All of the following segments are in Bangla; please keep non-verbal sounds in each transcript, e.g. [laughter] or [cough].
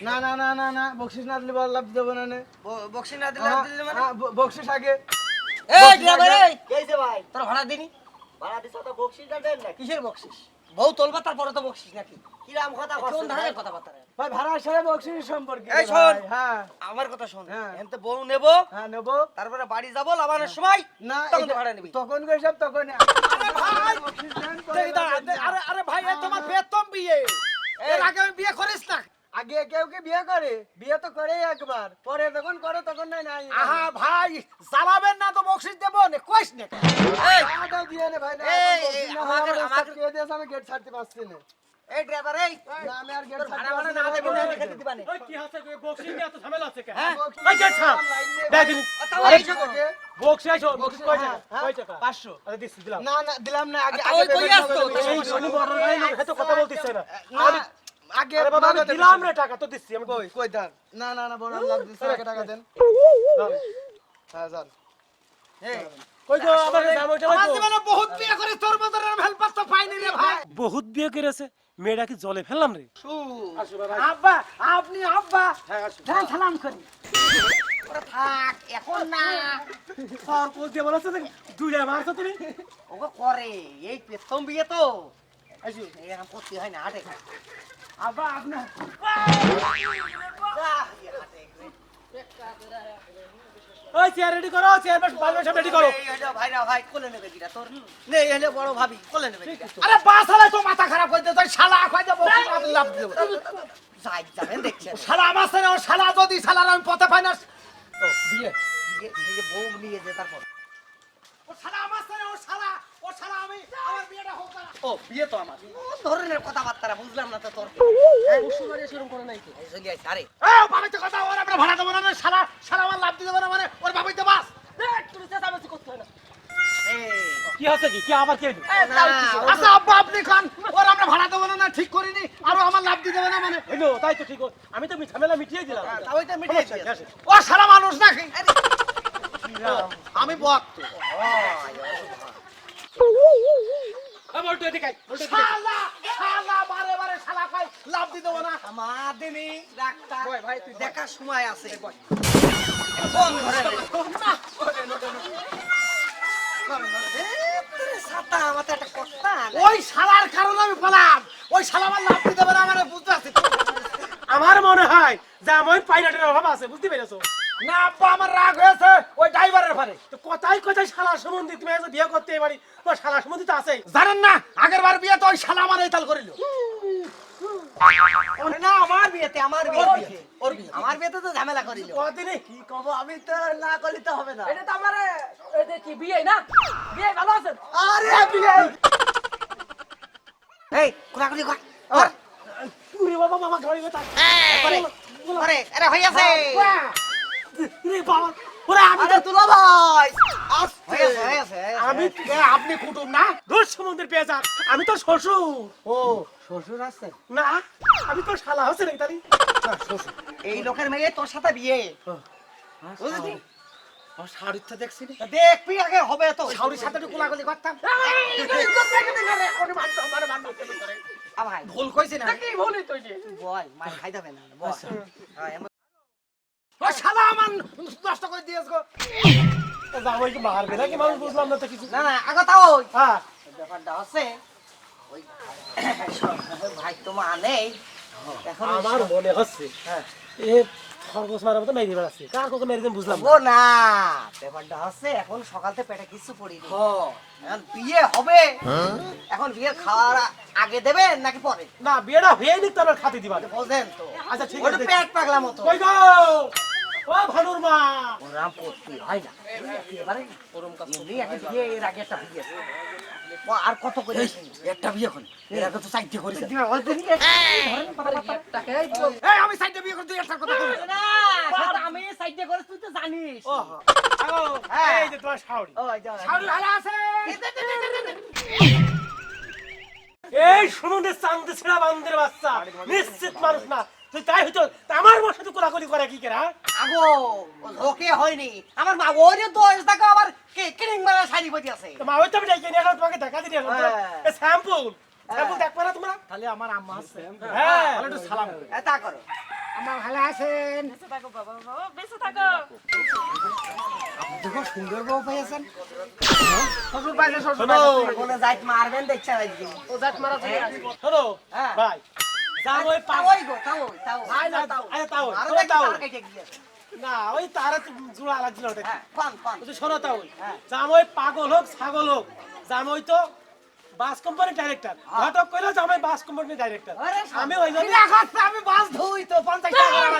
না না না না না বকশিস না দিলে লাভ দেবো না নে। না দিলে হ্যাঁ, দিলে মানে? হ্যাঁ, বকশিস আগে। এই ড্রাইভার এই? কেছে ভাই। তোর ভাড়া দিনি? ভাড়া দিছ তো বকশিসটা দেন না কিসের বকশিস? বউ তোলবা তারপরে তো বকশিস নাকি? কিরাম কথা কোন ধরনের রে? ভাই বকশিস সম্পর্কে। এই শোন। হ্যাঁ। আমার কথা শোন। হ্যাঁ। এনতে বউ নেব হ্যাঁ নেব। তারপরে বাড়ি যাব লাভানোর সময় না তখন ভাড়া নিবি। তখন কই সব তখন আরে ভাই! আরে আরে ভাই এ তোমার বেতন বিয়ে। এর আগে আমি বিয়ে করিস না। আগে কেউ কে বিয়ে করে? বিয়ে তো করে একবার। পরে যখন করে তখন নাই নাই আহা ভাই জ্বালাবেন না তো বকশিস দেবো নে কইস না। এই, দাও দিয়ে নে ভাই না এই, বকশিস এই, না আমাকে- আমাকে- কে দিয়েছে আমি গেট ছাড়তে পারছি না। এই ড্রাইভার এই! আমি আর গেট ভাড়া ভাড়া না দেবে না। বকশিস রেখে দিতে ওই কি আছে বকশিস নিয়ে এত ঝামেলা আছে কে হ্যাঁ। বকশিস গেট ছাড়। দেখ ভাই। আরে এইসব আগে- বকশিস আইছো বকশিস বকশিস, কয় টাকা? কয় টাকা? 500 আরে দিছি দিলাম। না না দিলাম না আগে কই আসতো? বড় ভাই কথা বলতিছে না। না, আগে আমি দিলাম রে টাকা তো দিছি আমি কই কই দেন না না না দিছে আগে টাকা দেন। হ্যাঁ যান। বহুত বিয়ে করেছে মেয়েটা কি জলে ফেললাম রে? আব্বা আপনি আব্বা। হ্যাঁ আসো। হ্যাঁ করি। থাক এখন না। দিয়ে বলেছে দুইটা মারছো তুমি? ওকে করে এই প্রথম বিয়ে তো। এরকম করতে হয় না হাটে আব্বা আপনি ওই চেয়ার রেডি করো চেয়ার বেশ ভালো সব রেডি করো। হলো ভাইরা ভাই কোলে নেবে কিনা তোর। নে এই হলো বড় ভাবি কোলে নেবে কিনা আরে বাসালে তো মাথা খারাপ করে দে তুই শালা কই দেব লাভ দেব। যাই যাবেন দেখছেন শালা আমার সাথে ও শালা যদি শালার আমি পথে পাই না ও বিয়ে বিয়ে- বউ নিয়ে যে তারপর ও শালা আমার সাথে ও শালা ও শালা আমি? আমার বিয়েটা হোক না ও বিয়ে তো আমার। কোন ধরনের কথাবার্তা বুঝলাম না তো তোর। এই চলে আইছে, আরে এ বাবা কথা ওর আমরা ভাড়া দেবো না না, শালা শালা আমার লাভ দিতে পারে মানে ওর বাবাই তো বাস। এই, কি আছে কি? কি আবার কে আচ্ছা আব্বা আপনি খান। ওর আমরা ভাড়া দেবো না না ঠিক করিনি আরও আমার লাভ দিতে না মানে। হইল তাই তো ঠিক। আমি তো ঝামেলা মিটিয়ে দিলাম। তা মিটিয়ে দিয়েছে। আসো। ও সারা মানুষ নাকি? আমি ভক্ত এই এদিকে আয়, বলটু এদিকে আয়। শালা শালা বারে বারে শালা কই লাভ দিতে হবে না। আমার দিনি ডাক্তার বয়, ভাই, তুই বয়। দেখার সময় আছে। কোন ধরনের সাতা আমার তো একটা কথা ওই শালার কারণে আমি বললাম ওই শালা আমার লাভ দিতে হবে না মানে বুঝতে পারছি আমার মনে হয় যে আমার পাইলটের অভাব আছে বুঝতে পেরেছ? না আব্বা আমার রাগ হয়েছে। ওই ড্রাইভারের ফারে তো কথাই কথাই শালা সম্বন্ধে তুমি এসে বিয়ে করতে পারি তো শালা সম্বন্ধে তো আছে জানেন না আগের বার বিয়ে তো ওই শালা আমার এই তাল করিল। না আমার বিয়েতে আমার বিয়েতে। ওর বিয়ে। আমার বিয়েতে তো ঝামেলা করিল। কদিনে কি কব আমি তো না করলে তো হবে না। এটা তো আমার এটা কি বিয়ে না? বিয়ে ভালো আছেন? আরে বিয়ে। এই কোলাকুলি কর। পুরে বাবা মামা করে করে আরে হই আছে রে বাবা ওরে আমি আরে তো তুলো ভাই হই আছে হই আছে আমি আপনি কুটুম না? দোষ সমুদ্রের পেঁচা আমি তো শ্বশুর। ও শ্বশুর আছে? না আমি তো শালা হচ্ছে নাকি তালি এই লোকের মেয়ে তোর সাথে বিয়ে। বুঝলি দেখছি দেখবি আগে হবে তো। শাড়ির সাথে একটু কোলাকুলি করতাম। ভুল কইছি না। ভুলই মার খাই যাবে হ্যাঁ, শালা আমার নষ্ট করে দিয়েছ গো। জামাই কি মারবে নাকি মানুষ বুঝলাম না তো কিছু। না না আগে তাও হ্যাঁ। ব্যাপারটা হচ্ছে ওই ভাই তো মা নেই এখন ওই আমার মনে হচ্ছে হ্যাঁ। এ খরগোশ মারার মতো মেরে বেড়াচ্ছে। কার কখন মেরে বুঝলাম ও না ব্যাপারটা হচ্ছে এখন সকালতে পেটে কিছু পড়িনি। এখন বিয়ে হবে। এখন বিয়ে খাওয়ার আগে দেবেন নাকি পরে? না বিয়েটা হয়ে নিক তারপর খাতে দিবা। বোঝেন তো। আচ্ছা ঠিক আছে পেট পাগলা মতো। কই গো! ও ভানুর মা। করতে হয় না। এবারে ওরম কাজ এমনি এর আগে একটা বিয়ে ও আর কত করে একটা বিয়ে করে। এর আগে তো এই আমি সাইডে বিয়ে করে তুই একটা কথা কই না সেটা আমি সাইডে করে তুই তো জানিস। ও হ্যাঁ। এই যে ও যাও ভালো আছে? এই চান্দে ছেড়া বান্দের বাচ্চা। নিশ্চিত মানুষ না। তুই তাই হইতো আমার মোর সাথে কোলাকুলি করে কি করে হ্যাঁ? আগো ওকে হয়নি। আমার মা ওরে দোষ দেখো আবার কে কিরিং মারা শাড়ি পরি আছে। তো মা ওই তো আমি নিয়ে আসলাম, তোমাকে দেখা দিই এখন হ্যাঁ। এ স্যাম্পল। স্যাম্পল দেখবা না তোমরা? তাহলে আমার আম্মা আছে। হ্যাঁ। তাহলে একটু সালাম করি। এ, তা করো। আমার ভালো আছেন? বেঁচে থাকো বাবা বাবা বেঁচে থাকো। দেখো সুন্দর বউ পেয়েছেন। শ্বশুর পাইছে শ্বশুর। কোনো জাত মারবেন দেখছেন আজকে ও জাত মারা চলে আসবে। হ্যাঁ। ভাই। যাম ওই গো তাও তাও। আচ্ছা তাও আরও তাও। না ওই তারা জোড়া লাগছিল ওটা। হ্যাঁ পান পান। বলছি, শোনো তাও। হ্যাঁ। পাগল হোক ছাগল হোক যাম তো বাস কোম্পানির ডাইরেক্টর ঘটক কইলো আমি বাস কোম্পানির ডাইরেক্টর আমি ওই জন্য আমি বাস ধুই তো টাকা আমার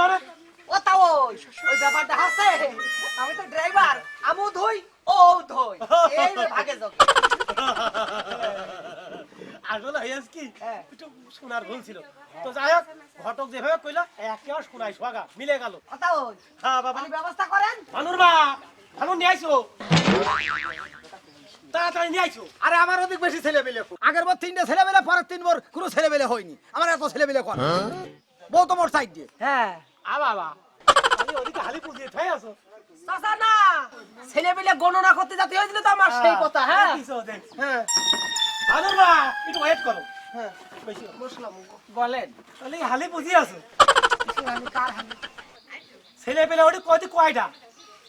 মানে? ও তাও ওই ব্যাপারটা আছে আমি তো ড্রাইভার আমু ধুই ও ধুই। [laughs] এই ভাগে যোগ [laughs] আসলে হয়েছে কি? হ্যাঁ। একটু শোনার ভুল ছিল। তো যাই হোক ঘটক যেভাবে কইলো একেও শোনাই সোহাগা মিলে গেল। হ্যাঁ বাবা। ব্যবস্থা করেন। ভানুর মা ভানু নিয়ে আইসো তাড়াতাড়ি নিয়ে আইসো আরে আমার অধিক বেশি ছেলে পেলে আগের বার তিনটে ছেলে পেলে পরের তিন বার কোনো ছেলে পেলে হয়নি আমার এত ছেলে পেলে কর। বউ তো মোর সাইড দিয়ে। হ্যাঁ। আ বাবা। আমি ওদিকে হালি দিয়ে ঠাই আছো? চাচা না। ছেলে পেলে গণনা করতে যাতে হয়েছিল তো আমার সেই কথা হ্যাঁ। হ্যাঁ। ভানুর একটু ওয়েট করো। হ্যাঁ। বেশি বসলাম। বলেন তাহলে হালি পুজি আছে? আমি কার হাতে ছেলে পেলে ওটি কয়টি কয়টা?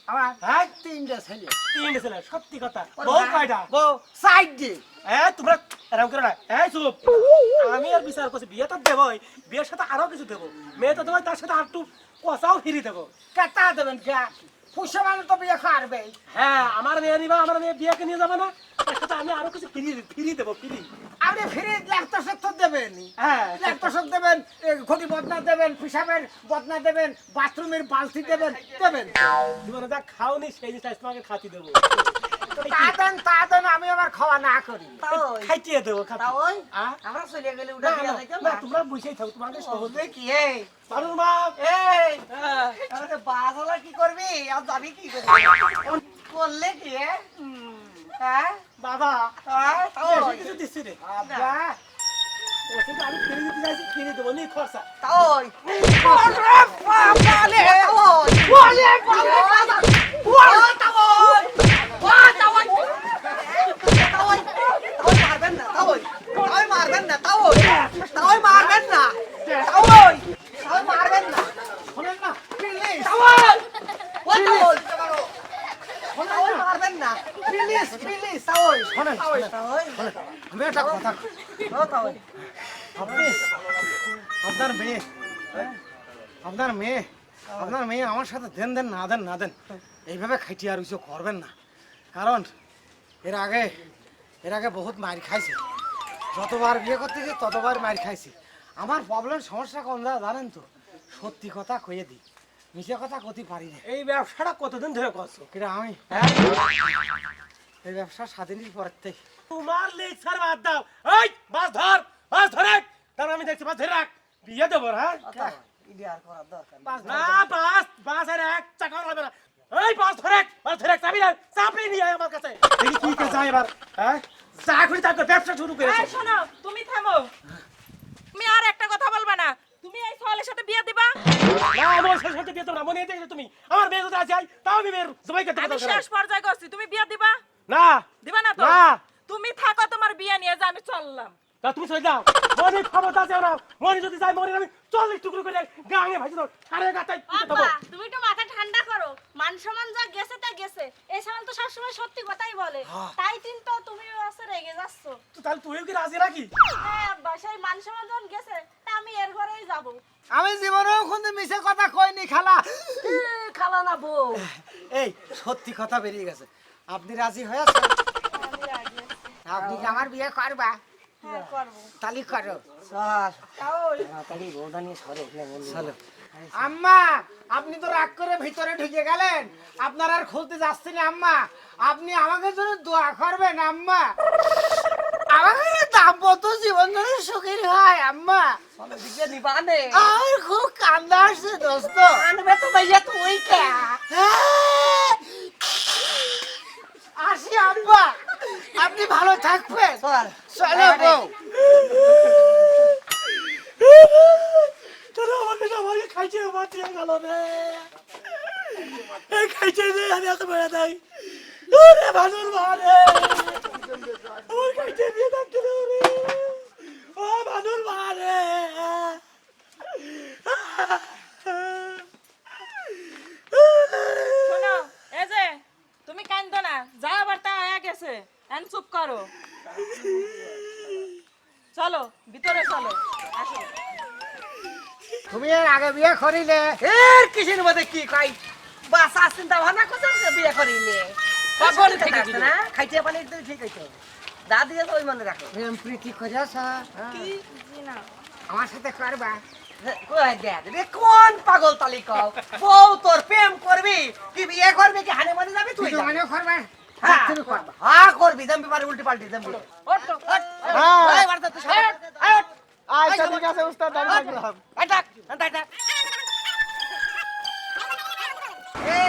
আমার হ্যাঁ? তিনটে ছেলে। তিনটে ছেলে সত্যি কথা। বউ কয়টা? বউ। সাইড দিয়ে হ্যাঁ তোমরা এরকম করে না। এই চুপ। আমি আর বিচার করছি বিয়ে তো দেবই। বিয়ের সাথে আরও কিছু দেবো। মেয়ে তো দেবো তার সাথে আর একটু কষাও ফিরি দেবো। কেটা দেবেন পুষে মানে তো বিয়ে খাওয়াবে হ্যাঁ আমার মেয়ে নিবা আমার মেয়ে বিয়েকে নিয়ে যাবে না। আমি আরও কিছু ফিরি ফিরি দেবো ফ্রি আপনি ফিরে ল্যাকটোসের তো দেবেন। হ্যাঁ। দেবেন ঘটি বদনা দেবেন পিসাবের বদনা দেবেন বাথরুমের বালতি দেবেন দেবেন। জীবনে যা খাওনি সেই জিনিসটা তোমাকে খাতি দেবো। তা দেন তা দেন আমি আবার খাওয়া না করি। খাইটিয়ে দেবো ওই আমরা চলে গেলে উঠে না, দিয়া যাইতাম না, না তোমরা বুঝেই থাকো তোমাকে সহজ। দেখি এই। মানুষ মা এই। হ্যাঁ। কি করবি? আর যাবি কি করবি? করলে কি হ্যাঁ? বাবা হ্যাঁ কিছু দিচ্ছি রে। আমি ফিরে দিতে চাইছি ফিরে দেবো নি খরচা। ওরে বাবা, ওরে তাও ওই। ও, তাও ওই। তাও ওই। তাও ওই মারবেন না, তাও ওই। তাও ওই মারবেন না, তাও। তাও ওই মারবেন না। তাও ওই। তাও মারবেন না। শোনেন না প্লিজ তাও ওই। তাও ওই। তাও মারবেন না। প্লিজ প্লিজ তাও শোনেন তাও ওই, শোনেন। তাও ওই। আমি একটা কথা তাও আপনি আপনার মেয়ে আপনার মেয়ে আপনার মেয়ে আমার সাথে দেন দেন না দেন না দেন এইভাবে খাইটি আর কিছু করবেন না কারণ এর আগে এর আগে বহুত মার খাইছে যতবার বিয়ে করতে করতেছি ততবার মার খাইছি। আমার প্রবলেম সমস্যা কোন দাদা জানেন তো? সত্যি কথা কয়ে দিই। মিশে কথা কতি পারি না। এই ব্যবসাটা কতদিন ধরে করছ? কিরা আমি? হ্যাঁ এই ব্যবসা স্বাধীনের পরের থেকে তোমার লেকচার বাদ দাও। এই বাস ধর বাস ধরে তার আমি দেখছি বাস ধরে রাখ। বিয়ে দেবো হ্যাঁ? ও, তাও ওই। ইডি আর করার দরকার না বাস বাসের এক। চাকা হবে না। এই বাস ধরে বাস ধরে চাবি না চাবি নিয়ে আয় আমার কাছে। দেখি কি কে যায় এবার হ্যাঁ? যা খুঁড়ি তাকে ব্যবসা শুরু করেছে। এই শোনো তুমি থামো। তুমি আর একটা কথা বলবে না। তুমি এই সোয়ালের সাথে বিয়ে দিবা? না আমার শেষ হতে দিয়ে তোমরা মনে দেখে তুমি। আমার মেয়ে যদি আছে তাও আমি মেয়ের সবাই করতে আমি শেষ পর্যায়ে করছি তুমি বিয়ে দিবা? না। দিবা না তো? না। তুমি থাকো তোমার বিয়ে নিয়ে যা আমি চললাম। তা তুমি যাও। মনে ক্ষমতা আছে না মনে যদি মনে আমি চল্লিশ টুকরো করে গাঙে ভাজি দাও সাড়ে গাতায় আব্বা তুমি একটু মাথা ঠান্ডা করো। মান সম্মান যা গেছে তা গেছে। এই সামাল তো সবসময় সত্যি কথাই বলে। তাই কিন্তু তুমি আছে রেগে যাচ্ছ। তাহলে তুইও কি রাজি নাকি? হ্যাঁ আব্বা সেই মান সম্মান যখন গেছে তা আমি এর ঘরেই যাব। আমি জীবনেও কোনো মিশে কথা কইনি খালা। খালা না বউ। এই সত্যি কথা বেরিয়ে গেছে। আপনি রাজি হয়েছেন আমি রাজি আছি। আপনি কি আমার বিয়ে হ্যাঁ করব? তালি করো। তাড়াতাড়ি বউটা নিয়ে সরে চলো। আম্মা আপনি তো রাগ করে ভিতরে ঢুকে গেলেন। আপনার আর খুলতে যাচ্ছি না আম্মা। আপনি আমাকে জন্য দোয়া করবেন আম্মা। আমাকে দাম্পত্য জীবন সুখের হয় আম্মা। খুব কান্দা আসছে দোস্ত। আনবে তো ভাইয়া তুই কে? আসি আম্মা। আপনি ভালো থাকবেন। চলো হ্যাঁ, বউ। তোরা আমাকে আমাকে খাইছে মাতিয়ে গেল রে। এই খাইছে রে আমি এত বেড়া দেয় রে ভানুর মারে ওই খাইছে দিয়ে থাকতে রে। ও ভানুর মারে তুমি কান্দ না যা আবার তা আয়া গেছে। মারে চলো ভিতরে চলো। আসো। তুমি এর আগে বিয়ে করিলে এর কিসের মধ্যে কি কই বাসা চিন্তা ভাবনা করছ যে বিয়ে করিলে? পাগল থেকে আছে না? খাইতে পানি তো ঠিক হইতো। দা দিয়ে তো ওই মনে রাখো। প্রেম প্রীতি করেছ জি না আমার সাথে করবা? কোন পাগল তালি কও? বউ তোর প্রেম করবি কি বিয়ে করবি কি হানে মানে যাবি তুই তুই মানে করবা। হ্যাঁ। করবি জম্বি পারে উল্টি পাল্টি জম্বি আচ্ছা ঠিক আছে উস্তাদ দাঁড়িয়ে এ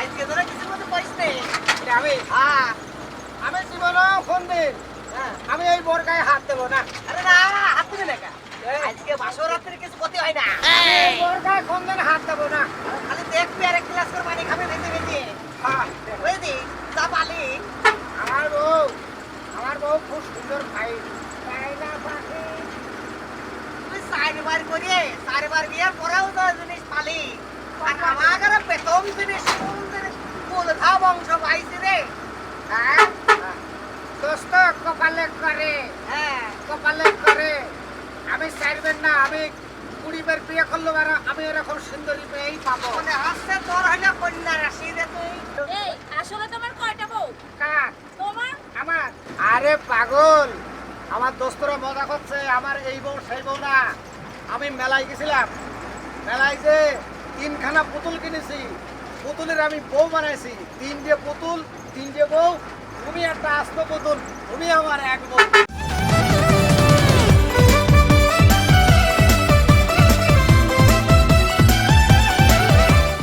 আজকে কিছু মতো আমি। হ্যাঁ। আমি জীবনও ফোন দিন হ্যাঁ। আমি এই বোর গায়ে হাত দেবো না? আরে না হাত দিবি না আজকে বাসর রাত্রে কিছু ক্ষতি হয় না। বোর গায়ে কোন দিন হাত দেবো না? খালি দেখবি আর এক গ্লাস করে পানি খাবে ভেজে ভেজে। পালি আমার বউ আমার বউ খুব সুন্দর পাখি। তুই চারবার করে চারবার বিয়ে পরেও তো জিনিস পালি। আর আমার প্রথম জিনিস কোন বংশ পাইছি রে। হ্যাঁ? দোস্ত কপালে করে। হ্যাঁ। কপালে করে। আমি চাইবেন না আমি কুড়ি বার বিয়ে করল আর আমি এরকম সুন্দরী মেয়েই পাবো। মনে হচ্ছে তোর হইল কন্যা রাশি রে তুই। এই আসলে তোমার কয়টা বউ? কার? তোমার? আমার? আরে পাগল! আমার দোস্তরা মজা করছে আমার এই বউ সেই বউ না। আমি মেলায় গেছিলাম। মেলায় যে তিনখানা পুতুল কিনেছি। পুতুলের আমি বউ বানাইছি। তিনটে পুতুল তিন যে বউ তুমি একটা আস্ত পুতুল তুমি আমার এক বউ।